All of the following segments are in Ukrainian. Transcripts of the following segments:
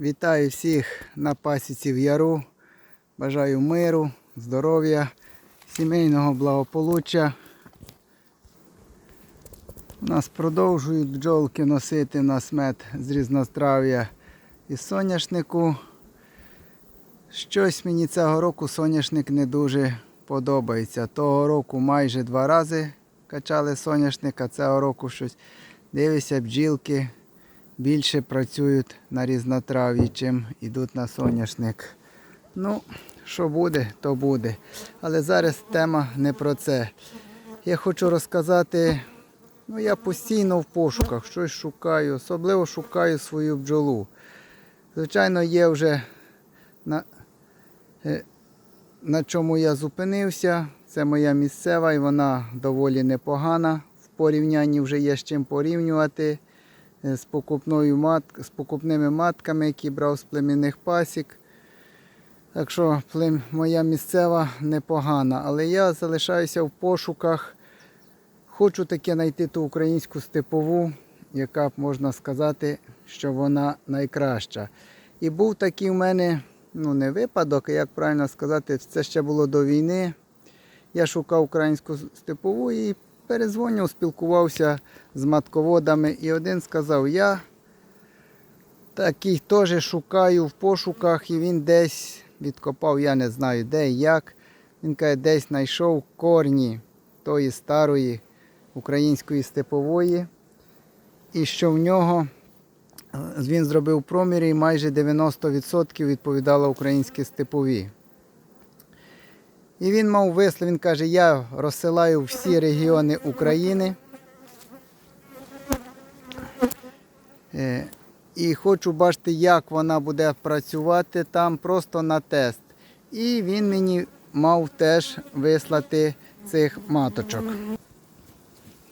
Вітаю всіх на пасіці в яру. Бажаю миру, здоров'я, сімейного благополуччя. У нас продовжують бджолки носити на мед з різнострав'я із соняшнику. Щось мені цього року соняшник не дуже подобається. Того року майже два рази качали соняшник, а цього року щось дивися, бджілки більше працюють на різнотрав'ї, чим йдуть на соняшник. Ну, що буде, то буде. Але зараз тема не про це. Я хочу розказати, ну я постійно в пошуках, щось шукаю, особливо шукаю свою бджолу. Звичайно, є вже на, е, на чому я зупинився. Це моя місцева і вона доволі непогана. В порівнянні вже є з чим порівнювати з, покупною мат... з покупними матками, які брав з племінних пасік. Так що плем... моя місцева непогана. Але я залишаюся в пошуках. Хочу таке знайти ту українську степову, яка б можна сказати, що вона найкраща. І був такий в мене, ну не випадок, як правильно сказати, це ще було до війни. Я шукав українську степову і перезвонив, спілкувався з матководами. І один сказав, я такий теж шукаю в пошуках, і він десь відкопав, я не знаю де і як. Він каже, десь знайшов корні тої старої української степової. І що в нього він зробив проміри і майже 90% відповідало українські степові. І він мав вислів, він каже, я розсилаю всі регіони України. Е, І хочу бачити, як вона буде працювати там просто на тест. І він мені мав теж вислати цих маточок.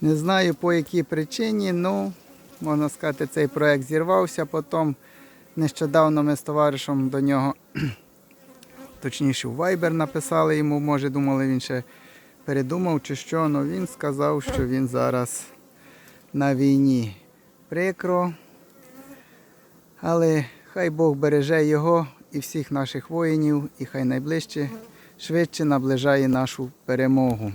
Не знаю по якій причині, ну, можна сказати, цей проект зірвався. Потім нещодавно ми з товаришем до нього, точніше, в Viber написали йому, може, думали, він ще передумав чи що, але він сказав, що він зараз на війні. Прикро. Але хай Бог береже його і всіх наших воїнів, і хай найближче швидше наближає нашу перемогу.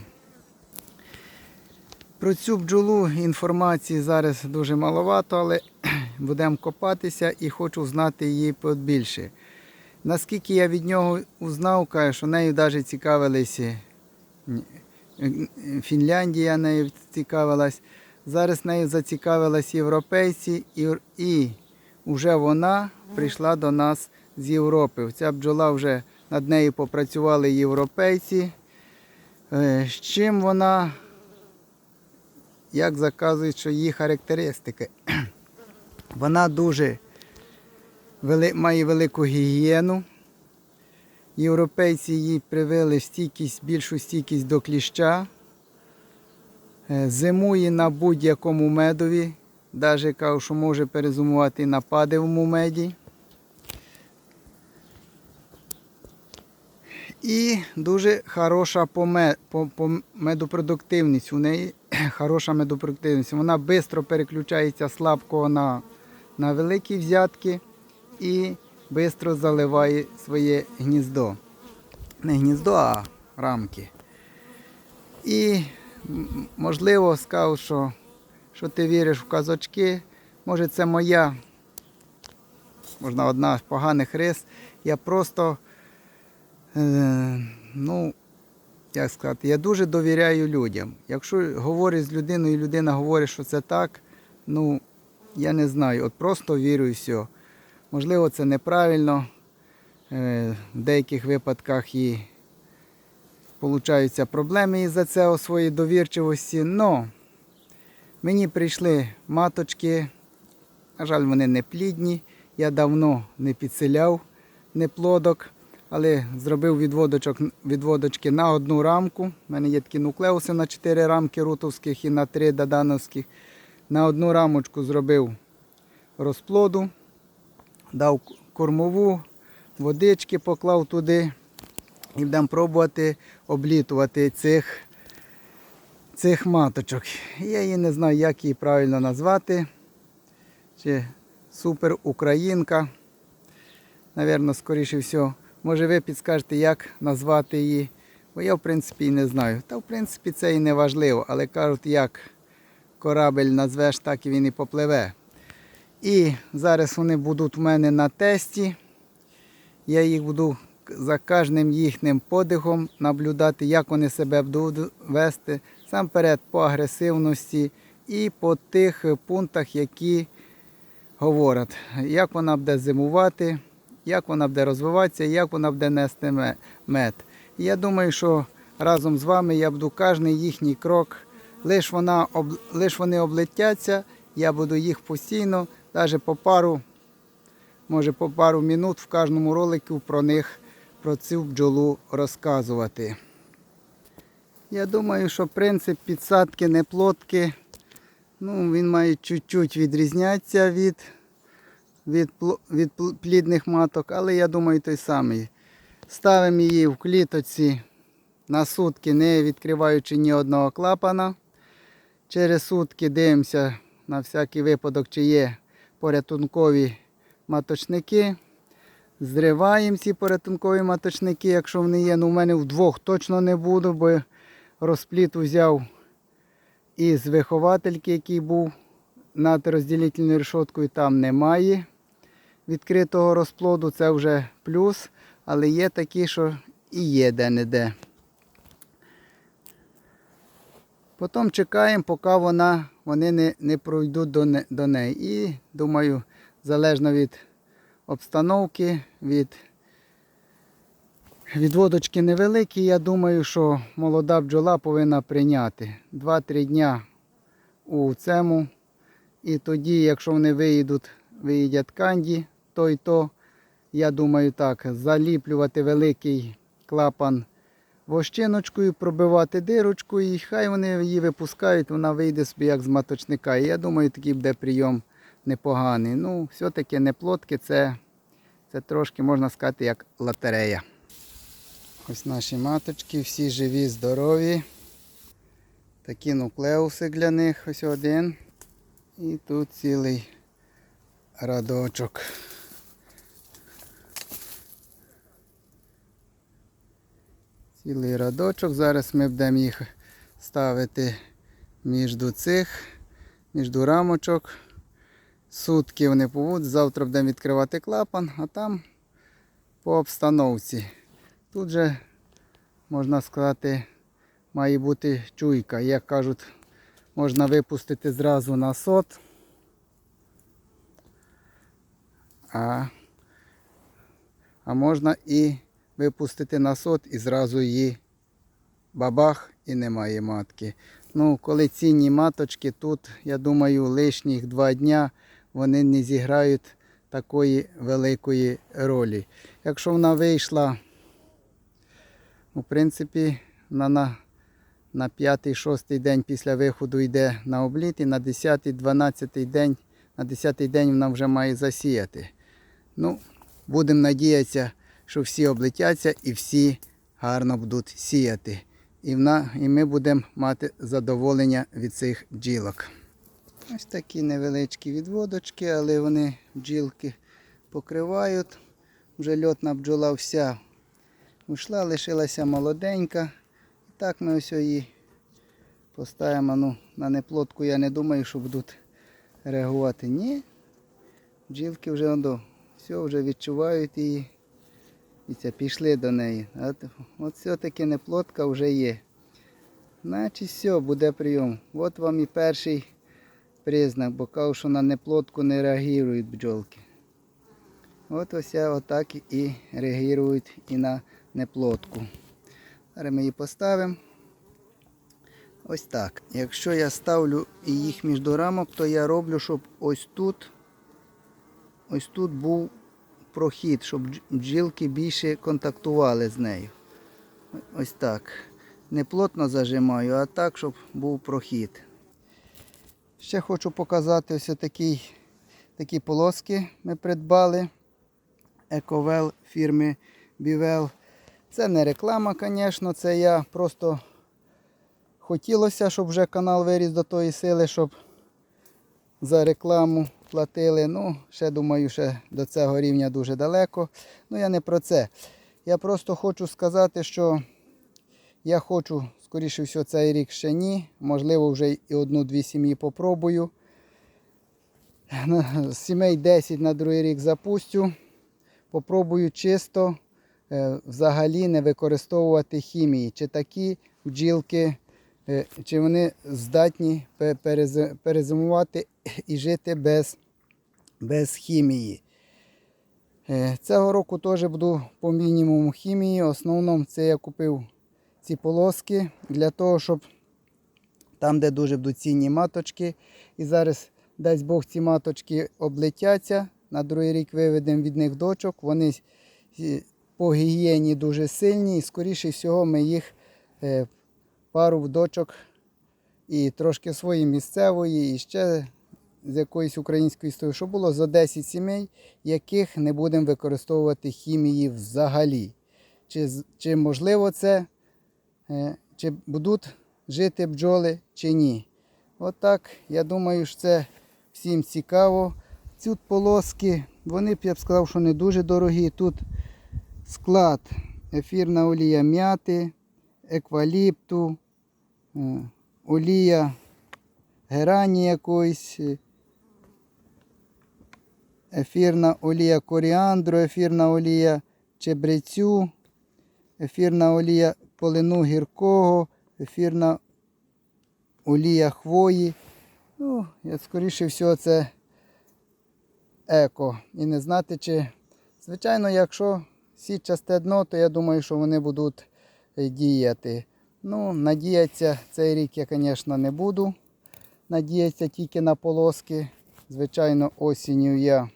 Про цю бджолу інформації зараз дуже маловато, але будемо копатися і хочу знати її більше. Наскільки я від нього узнав, каже, що нею навіть цікавилися Фінляндія нею цікавилась. Зараз нею зацікавились європейці і, і вже вона прийшла до нас з Європи. Ця бджола вже над нею попрацювали європейці. Е, З чим вона, як заказують, що її характеристики? Вона дуже вели, має велику гігієну. Європейці їй привили стійкість, більшу стійкість до кліща. Е, Зимує на будь-якому медові. Навіть кажу, що може перезимувати на падевому меді. І дуже хороша по, ме- по, по медопродуктивність. У неї хороша медопродуктивність. Вона швидко переключається з слабкого на, на великі взятки і швидко заливає своє гніздо. Не гніздо, а рамки. І можливо скажу, що, що ти віриш в казочки. Може це моя, можна одна з поганих рис. Я просто, е, ну, як сказати, я дуже довіряю людям. Якщо говориш з людиною, і людина говорить, що це так, ну, я не знаю, от просто вірю і все. Можливо, це неправильно. Е, В деяких випадках і получаються проблеми із-за цього своєї довірчивості. Но мені прийшли маточки, на жаль, вони не плідні. Я давно не підселяв неплодок, але зробив відводочок, відводочки на одну рамку. У мене є такі нуклеуси на 4 рамки рутовських і на 3 дадановських. На одну рамочку зробив розплоду, дав кормову, водички поклав туди і будемо пробувати облітувати цих, цих маточок. Я її не знаю, як її правильно назвати. Чи супер українка. Навірно, скоріше всього. Може ви підскажете, як назвати її. Бо я, в принципі, і не знаю. Та, в принципі, це і не важливо, але кажуть, як корабель назвеш, так і він і попливе. І зараз вони будуть у мене на тесті. Я їх буду за кожним їхнім подихом наблюдати, як вони себе будуть вести. Сам перед по агресивності і по тих пунктах, які говорять, як вона буде зимувати, як вона буде розвиватися, як вона буде нести мед. Я думаю, що разом з вами я буду кожен їхній крок, лиш, вона, лиш вони облетяться, я буду їх постійно, навіть по пару, може по пару минут в кожному ролику про них, про цю бджолу розказувати. Я думаю, що принцип підсадки неплодки, ну, він має чуть-чуть відрізнятися від, від, від плідних маток, але я думаю той самий. Ставимо її в клітоці на сутки, не відкриваючи ні одного клапана. Через сутки дивимося на всякий випадок, чи є порятункові маточники. Зриваємо ці порятункові маточники, якщо вони є. Ну, у мене вдвох точно не буду, бо розпліт взяв із виховательки, який був над розділительною решоткою, там немає відкритого розплоду, це вже плюс, але є такі, що і є де-не-де. Потім чекаємо, поки вона, вони не, не пройдуть до, до неї. І думаю, залежно від обстановки, від відводочки невеликі, я думаю, що молода бджола повинна прийняти 2-3 дня у цьому. І тоді, якщо вони виїдуть, виїдять канді, то й то, я думаю так, заліплювати великий клапан вощиночкою, пробивати дирочку і хай вони її випускають, вона вийде собі як з маточника. І я думаю, такий буде прийом непоганий. Ну, все-таки не плотки, це, це трошки можна сказати як лотерея. Ось наші маточки, всі живі, здорові. Такі нуклеуси для них, ось один. І тут цілий радочок. Цілий радочок. Зараз ми будемо їх ставити між цих, між рамочок. Сутки вони побудуть. Завтра будемо відкривати клапан, а там по обстановці. Тут же, можна сказати, має бути чуйка. Як кажуть, можна випустити зразу на сот. А, а можна і випустити на сот і зразу її бабах і немає матки. Ну, коли цінні маточки, тут, я думаю, лишніх два дня вони не зіграють такої великої ролі. Якщо вона вийшла, ну, в принципі, вона на, на 5-6 день після виходу йде на обліт і на 10-12 день, на 10 день вона вже має засіяти. Ну, будемо надіятися, що всі облетяться і всі гарно будуть сіяти. І, вона, і ми будемо мати задоволення від цих бджілок. Ось такі невеличкі відводочки, але вони бджілки покривають. Вже льотна бджола вся ушла, лишилася молоденька. І так ми ось її поставимо. Ну, на неплотку я не думаю, що будуть реагувати. Ні. Бджілки вже до, все, вже відчувають її. І це пішли до неї. От, от все-таки неплотка вже є. Значить все, буде прийом. От вам і перший признак, бо кажу, що на неплотку не реагують бджолки. От ось отак і реагують і на неплотку. Зараз ми її поставимо. Ось так. Якщо я ставлю їх між рамок, то я роблю, щоб ось тут, ось тут був прохід, щоб дж- бджілки більше контактували з нею. Ось так. Не плотно зажимаю, а так, щоб був прохід. Ще хочу показати ось такий, такі полоски ми придбали. Ековел фірми Бівел. Це не реклама, звісно, це я просто хотілося, щоб вже канал виріс до тої сили, щоб за рекламу платили. Ну, ще думаю, ще до цього рівня дуже далеко. Ну, я не про це. Я просто хочу сказати, що я хочу, скоріше всього, цей рік ще ні. Можливо, вже і одну-дві сім'ї попробую. Сімей 10 на другий рік запустю. Попробую чисто е, взагалі не використовувати хімії. Чи такі бджілки, е, чи вони здатні перезимувати і жити без, без хімії. Е, Цього року теж буду по мінімуму хімії. В основному це я купив ці полоски для того, щоб там, де дуже будуть цінні маточки. І зараз, дасть Бог, ці маточки облетяться. На другий рік виведемо від них дочок. Вони е, по гігієні дуже сильні, і скоріше всього ми їх е, пару в дочок і трошки свої місцевої, і ще з якоїсь української історії, щоб було за 10 сімей, яких не будемо використовувати хімії взагалі. Чи, чи можливо це, е, чи будуть жити бджоли, чи ні. Отак, я думаю, що це всім цікаво. Ці полоски, вони б я б сказав, що не дуже дорогі. Тут склад ефірна олія м'яти, екваліпту, е, олія герані якоїсь, ефірна олія коріандру, ефірна олія чебрецю, ефірна олія полину гіркого, ефірна олія хвої. Ну, я, скоріше всього, це еко. І не знати, чи. Звичайно, якщо сітчасте дно, то я думаю, що вони будуть е, діяти. Ну, надіятися цей рік я, звісно, не буду. Надіятися тільки на полоски. Звичайно, осінню я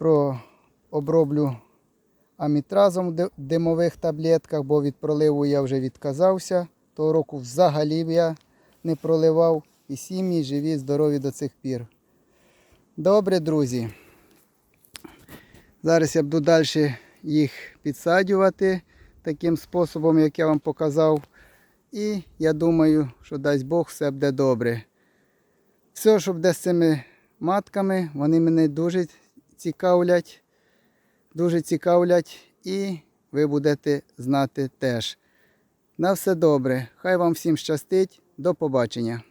про оброблю амітразом в димових таблетках, бо від проливу я вже відказався. Того року взагалі я не проливав. І сім'ї живі, здорові до цих пір. Добре, друзі. Зараз я буду далі їх підсаджувати таким способом, як я вам показав. І я думаю, що дасть Бог все буде добре. Все, що буде з цими матками, вони мене дуже цікавлять. Дуже цікавлять і ви будете знати теж. На все добре. Хай вам всім щастить. До побачення.